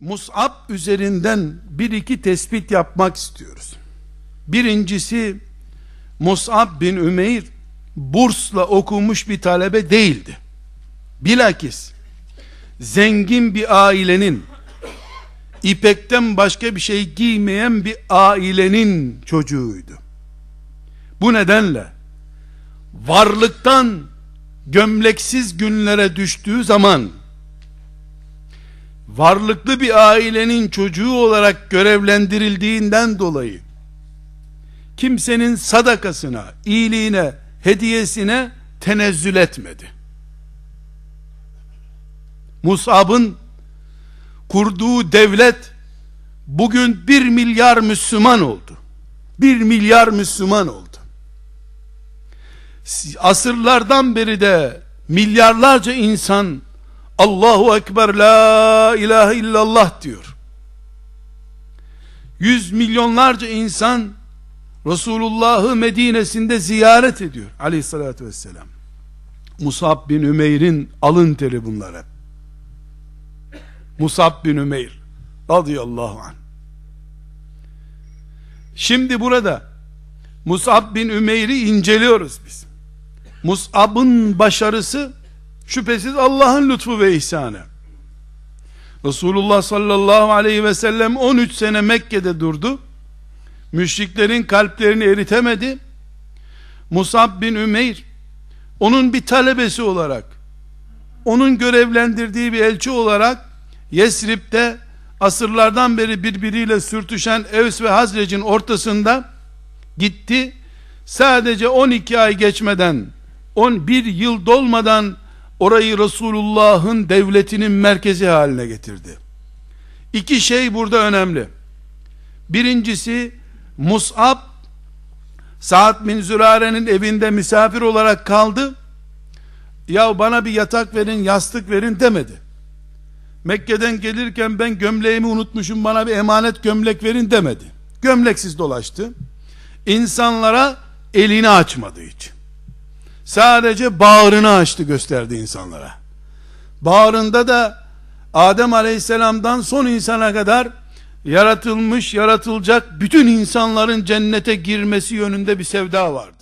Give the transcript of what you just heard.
Mus'ab üzerinden bir iki tespit yapmak istiyoruz. Birincisi Mus'ab bin Ümeyr bursla okumuş bir talebe değildi. Bilakis zengin bir ailenin ipekten başka bir şey giymeyen bir ailenin çocuğuydu. Bu nedenle varlıktan gömleksiz günlere düştüğü zaman varlıklı bir ailenin çocuğu olarak görevlendirildiğinden dolayı kimsenin sadakasına, iyiliğine, hediyesine tenezzül etmedi. Musab'ın kurduğu devlet bugün bir milyar Müslüman oldu. Bir milyar Müslüman oldu. Asırlardan beri de milyarlarca insan Allahu Ekber la ilahe illallah diyor. Yüz milyonlarca insan Resulullah'ı Medine'sinde ziyaret ediyor aleyhissalatü vesselam. Musab bin Ümeyr'in alın teri bunlar hep. Musab bin Ümeyr radıyallahu anh. Şimdi burada Musab bin Ümeyr'i inceliyoruz biz. Musab'ın başarısı şüphesiz Allah'ın lütfu ve ihsanı. Resulullah sallallahu aleyhi ve sellem 13 sene Mekke'de durdu. Müşriklerin kalplerini eritemedi. Musab bin Ümeyr onun bir talebesi olarak onun görevlendirdiği bir elçi olarak Yesrib'de asırlardan beri birbiriyle sürtüşen Evs ve Hazrec'in ortasında gitti. Sadece 12 ay geçmeden 11 yıl dolmadan orayı Resulullah'ın devletinin merkezi haline getirdi. İki şey burada önemli. Birincisi Mus'ab Sa'd bin Zürare'nin evinde misafir olarak kaldı. Ya bana bir yatak verin, yastık verin demedi. Mekke'den gelirken ben gömleğimi unutmuşum bana bir emanet gömlek verin demedi. Gömleksiz dolaştı. İnsanlara elini açmadı hiç. Sadece bağrını açtı gösterdi insanlara. Bağrında da Adem aleyhisselamdan son insana kadar yaratılmış, yaratılacak bütün insanların cennete girmesi yönünde bir sevda vardı.